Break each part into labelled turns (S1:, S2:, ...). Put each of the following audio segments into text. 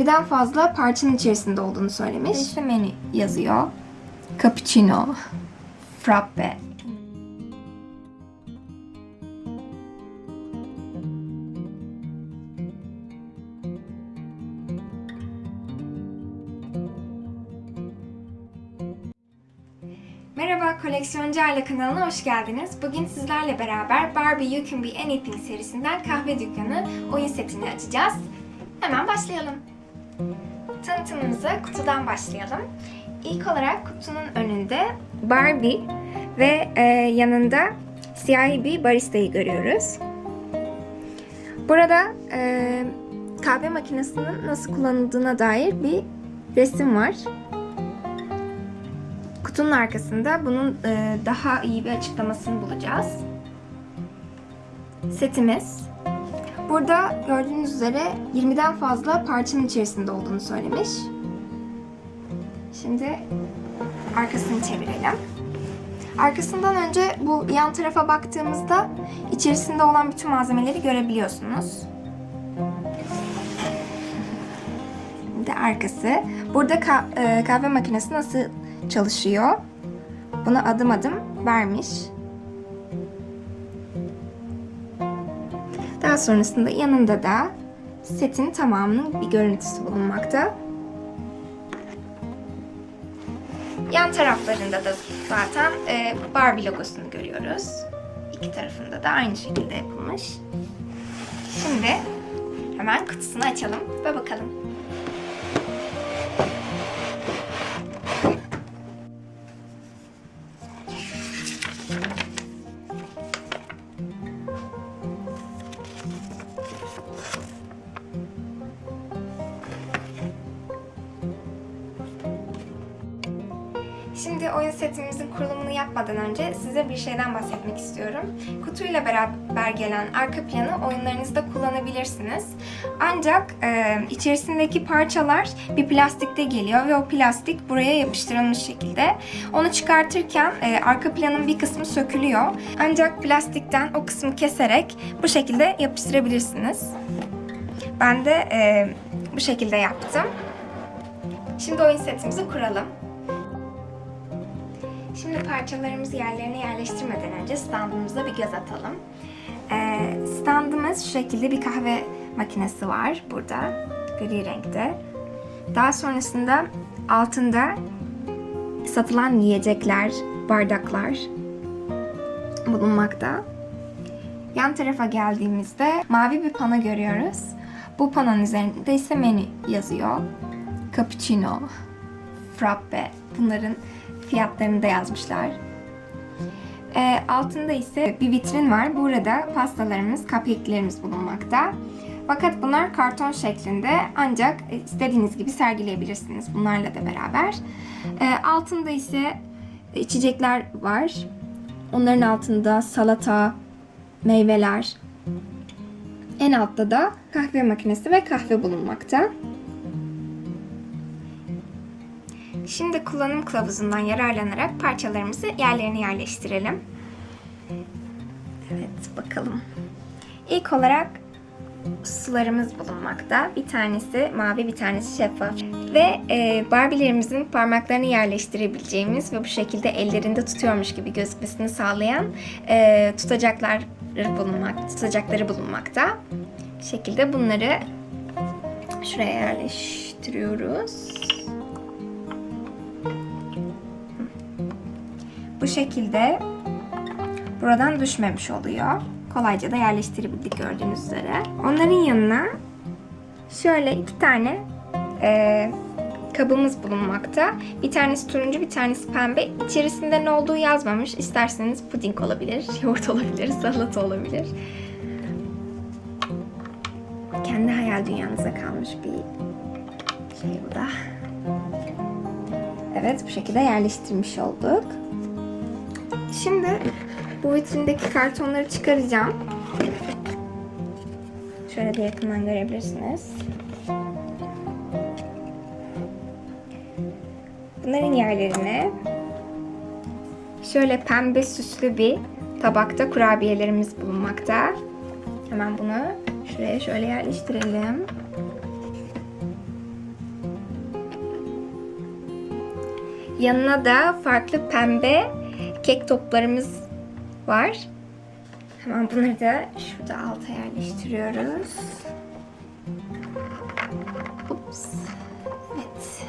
S1: Birden fazla parçanın içerisinde olduğunu söylemiş. İşte menü yazıyor. Cappuccino, frappe. Merhaba, Koleksiyoncu Aile kanalına hoş geldiniz. Bugün sizlerle beraber Barbie You Can Be Anything serisinden kahve dükkanı oyun setini açacağız. Hemen başlayalım. Tanıtımımıza kutudan başlayalım. İlk olarak kutunun önünde Barbie ve e, yanında siyahi bir baristayı görüyoruz. Burada e, kahve makinesinin nasıl kullanıldığına dair bir resim var. Kutunun arkasında bunun e, daha iyi bir açıklamasını bulacağız. Setimiz. Burada gördüğünüz üzere 20'den fazla parçanın içerisinde olduğunu söylemiş. Şimdi arkasını çevirelim. Arkasından önce bu yan tarafa baktığımızda içerisinde olan bütün malzemeleri görebiliyorsunuz. Şimdi arkası. Burada e, kahve makinesi nasıl çalışıyor? Bunu adım adım vermiş. Daha sonrasında yanında da setin tamamının bir görüntüsü bulunmakta. Yan taraflarında da zaten e, Barbie logosunu görüyoruz. İki tarafında da aynı şekilde yapılmış. Şimdi hemen kutusunu açalım ve bakalım. Şimdi oyun setimizin kurulumunu yapmadan önce size bir şeyden bahsetmek istiyorum. Kutuyla beraber gelen arka planı oyunlarınızda kullanabilirsiniz. Ancak e, içerisindeki parçalar bir plastikte geliyor ve o plastik buraya yapıştırılmış şekilde. Onu çıkartırken e, arka planın bir kısmı sökülüyor. Ancak plastikten o kısmı keserek bu şekilde yapıştırabilirsiniz. Ben de e, bu şekilde yaptım. Şimdi oyun setimizi kuralım. Şimdi parçalarımızı yerlerine yerleştirmeden önce standımıza bir göz atalım. Ee, standımız şu şekilde bir kahve makinesi var burada. Gri renkte. Daha sonrasında altında satılan yiyecekler, bardaklar bulunmakta. Yan tarafa geldiğimizde mavi bir pano görüyoruz. Bu panonun üzerinde ise menü yazıyor. Cappuccino, frappe bunların fiyatlarını da yazmışlar. Ee, altında ise bir vitrin var. Burada pastalarımız, cupcake'lerimiz bulunmakta. Fakat bunlar karton şeklinde ancak istediğiniz gibi sergileyebilirsiniz bunlarla da beraber. Ee, altında ise içecekler var. Onların altında salata, meyveler. En altta da kahve makinesi ve kahve bulunmakta. Şimdi kullanım kılavuzundan yararlanarak parçalarımızı yerlerine yerleştirelim. Evet, bakalım. İlk olarak sularımız bulunmakta. Bir tanesi mavi, bir tanesi şeffaf. Ve e, Barbie'lerimizin parmaklarını yerleştirebileceğimiz ve bu şekilde ellerinde tutuyormuş gibi gözükmesini sağlayan e, tutacaklar bulunmak, tutacakları bulunmakta. Bu şekilde bunları şuraya yerleştiriyoruz. Şekilde buradan düşmemiş oluyor. Kolayca da yerleştirebildik gördüğünüz üzere. Onların yanına şöyle iki tane e, kabımız bulunmakta. Bir tanesi turuncu, bir tanesi pembe. İçerisinde ne olduğu yazmamış. İsterseniz puding olabilir, yoğurt olabilir, salata olabilir. Kendi hayal dünyanıza kalmış bir şey bu da. Evet bu şekilde yerleştirmiş olduk. Şimdi bu vitrindeki kartonları çıkaracağım. Şöyle de yakından görebilirsiniz. Bunların yerlerine şöyle pembe süslü bir tabakta kurabiyelerimiz bulunmakta. Hemen bunu şuraya şöyle yerleştirelim. Yanına da farklı pembe kek toplarımız var. Hemen bunları da şurada alta yerleştiriyoruz. Ups. Evet.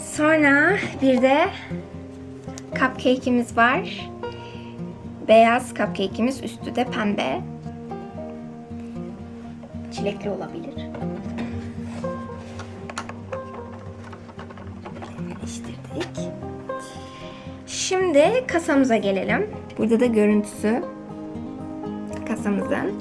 S1: Sonra bir de cupcake'imiz var. Beyaz cupcake'imiz üstü de pembe. Çilekli olabilir. Yerleştirdik. Şimdi kasamıza gelelim. Burada da görüntüsü kasamızın.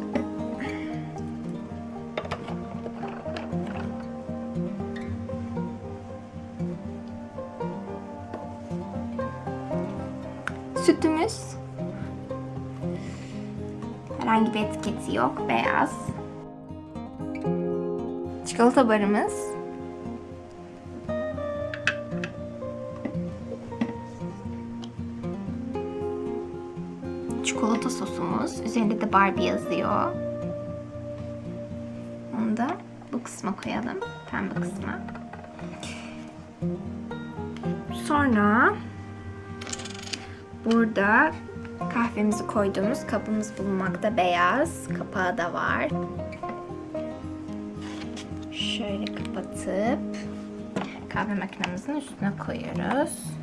S1: Sütümüz. Herhangi bir etiketi yok. Beyaz. Çikolata barımız. Çikolata sosumuz. Üzerinde de Barbie yazıyor. Onu da bu kısma koyalım. Pembe kısma. Sonra burada kahvemizi koyduğumuz kabımız bulunmakta. Beyaz. Kapağı da var. Şöyle kapatıp kahve makinemizin üstüne koyuyoruz.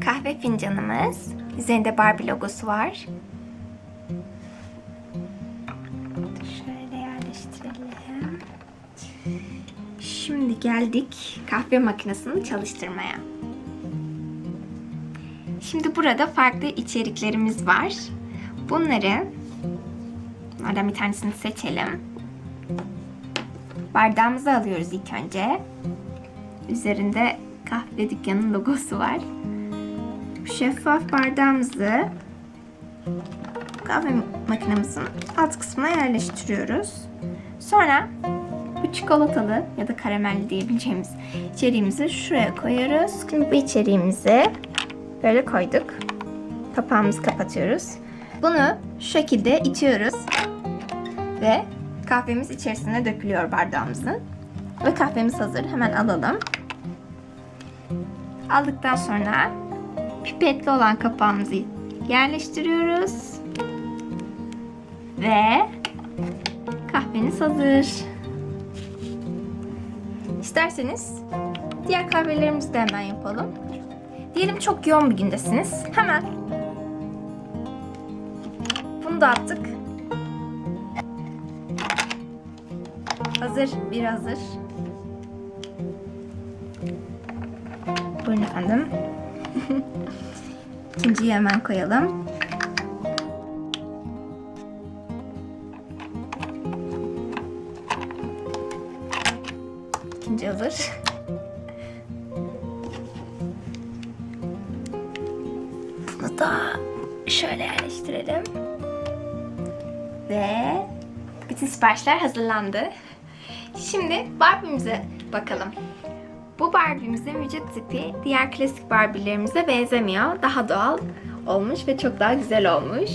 S1: Kahve fincanımız. Üzerinde Barbie logosu var. Şöyle yerleştirelim. Şimdi geldik kahve makinesini çalıştırmaya. Şimdi burada farklı içeriklerimiz var. Bunları bunlardan bir tanesini seçelim. Bardağımızı alıyoruz ilk önce. Üzerinde kahve dükkanının logosu var. Şeffaf bardağımızı kahve makinemizin alt kısmına yerleştiriyoruz. Sonra bu çikolatalı ya da karamelli diyebileceğimiz içeriğimizi şuraya koyuyoruz. Şimdi bu içeriğimizi böyle koyduk. Kapağımızı kapatıyoruz. Bunu şu şekilde itiyoruz ve kahvemiz içerisine dökülüyor bardağımızın. Ve kahvemiz hazır. Hemen alalım. Aldıktan sonra pipetli olan kapağımızı yerleştiriyoruz. Ve kahveniz hazır. İsterseniz diğer kahvelerimizi de hemen yapalım. Diyelim çok yoğun bir gündesiniz. Hemen bunu da attık. Hazır, bir hazır. Buyurun efendim. İkinciyi hemen koyalım. İkinci hazır. Bunu da şöyle yerleştirelim. Ve bütün siparişler hazırlandı. Şimdi Barbie'mize bakalım. Bu Barbie'mizin vücut tipi diğer klasik Barbie'lerimize benzemiyor. Daha doğal olmuş ve çok daha güzel olmuş.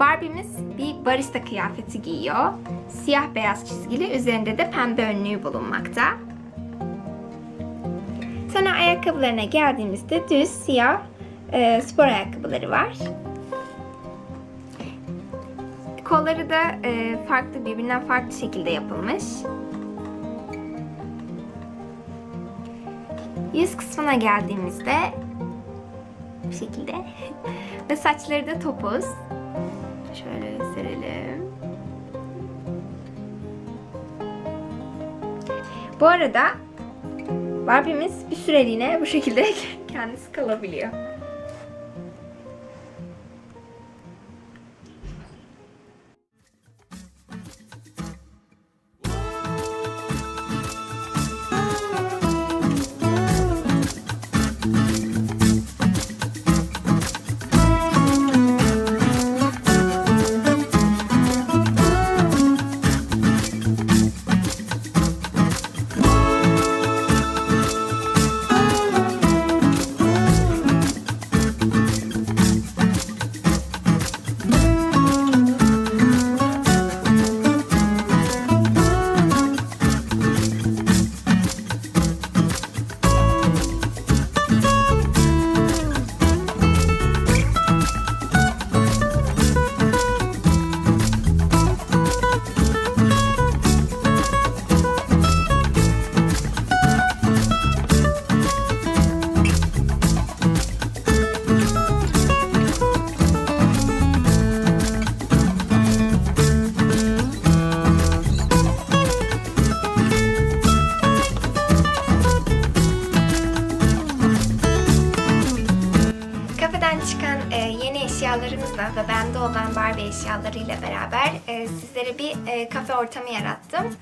S1: Barbie'miz bir barista kıyafeti giyiyor. Siyah beyaz çizgili, üzerinde de pembe önlüğü bulunmakta. Sonra ayakkabılarına geldiğimizde düz siyah e, spor ayakkabıları var. Kolları da e, farklı birbirinden farklı şekilde yapılmış. Yüz kısmına geldiğimizde bu şekilde ve saçları da topuz. Şöyle gösterelim. Bu arada Barbie'miz bir süreliğine bu şekilde kendisi kalabiliyor. Eşyalarıyla beraber e, sizlere bir e, kafe ortamı yarattım.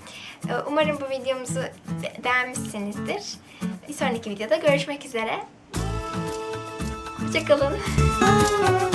S1: E, umarım bu videomuzu be- beğenmişsinizdir. Bir sonraki videoda görüşmek üzere. Hoşçakalın.